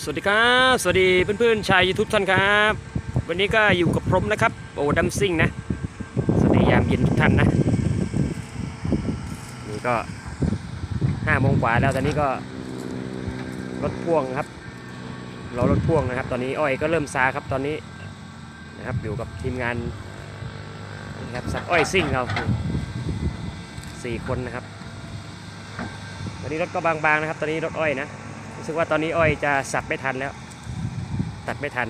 สวัสดีครับ สวัสดีเพื่อนๆชาวยูทูบท่านครับ วันนี้ก็อยู่กับผมนะครับ โอดัมซิงนะ สวัสดียามเย็นทุกท่านนะ นี่ก็ห้าโมงกว่าแล้วตอนนี้ก็รถพ่วงครับรอรถพ่วงนะครับ ตอนนี้อ้อยก็เริ่มซาครับตอนนี้นะครับอยู่กับทีมงานนะครับสักอ้อยซิ่งเราสี่คนนะครับ ตอนนี้รถก็บางๆนะครับ ตอนนี้รถอ้อยนะ รู้สึกว่าตอนนี้อ้อยจะสับไม่ทันแล้ว ตัดไม่ทัน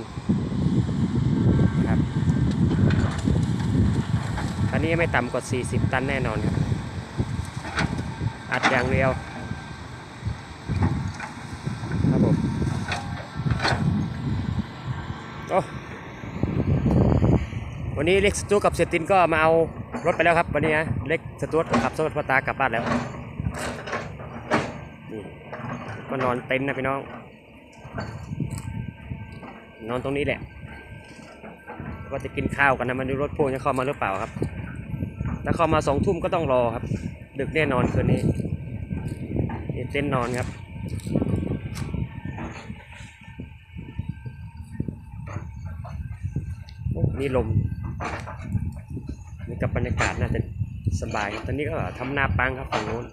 ครับอันนี้ไม่ต่ำกว่า 40 ตันแน่นอนครับ อัดอย่างเดียวครับผมโอ้วันนี้เล็กสตูกับเซตินก็มาเอารถไปแล้วครับวันนี้นะเล็กสตูขับสวัสดิ์พตากลับบ้านแล้ว นี่ก็นอนเต็นท์นะพี่น้อง นอนตรงนี้แหละว่าจะกินข้าวกันนะมันดูรถพ่วงจะเข้ามาหรือเปล่าครับถ้าเข้ามาสองทุ่มก็ต้องรอครับ ดึกแน่นอนคืนนี้นี่เต็นท์นอนครับนี่ลมนี่กับบรรยากาศน่าจะสบาย ตอนนี้ก็ทำนาปังครับฝั่งโน้น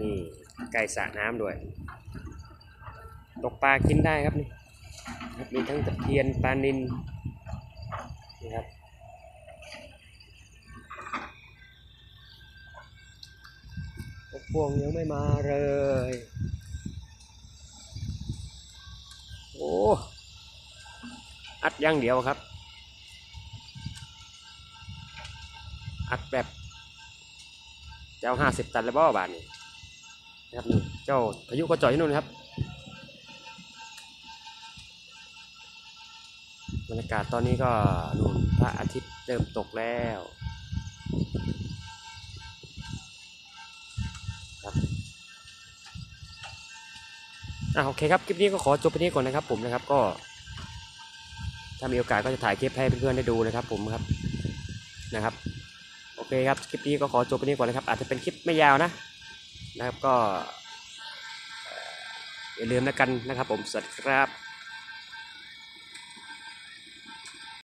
นี่ไก่สระน้ำด้วย ตกปลากินได้ครับนี่ครับมีทั้งตะเพียนปลานินนี่ครับพวกพวงยังไม่มาเลย โอ้อัดย่างเดียวครับ อัดแบบ เจ้าห้าสิบตันแล้วบ่บาทนี่นะครับนี่เจ้าพายุก็จ่อยที่นู่นครับบรรยากาศตอนนี้ก็นู่นพระอาทิตย์เริ่มตกแล้วครับอะโอเคครับคลิปนี้ก็ขอจบไปนี้ก่อนนะครับผมนะครับก็ ถ้ามีโอกาสก็จะถ่ายคลิปให้เพื่อนๆได้ดูนะครับผมครับนะครับ เคครับคลิปนี้ก็ขอจบไปนี้ก่อนนะครับอาจจะเป็นคลิปไม่ยาวนะนะครับก็เอ่ออย่าลืมแล้วกันนะครับผมสวัสดีครับ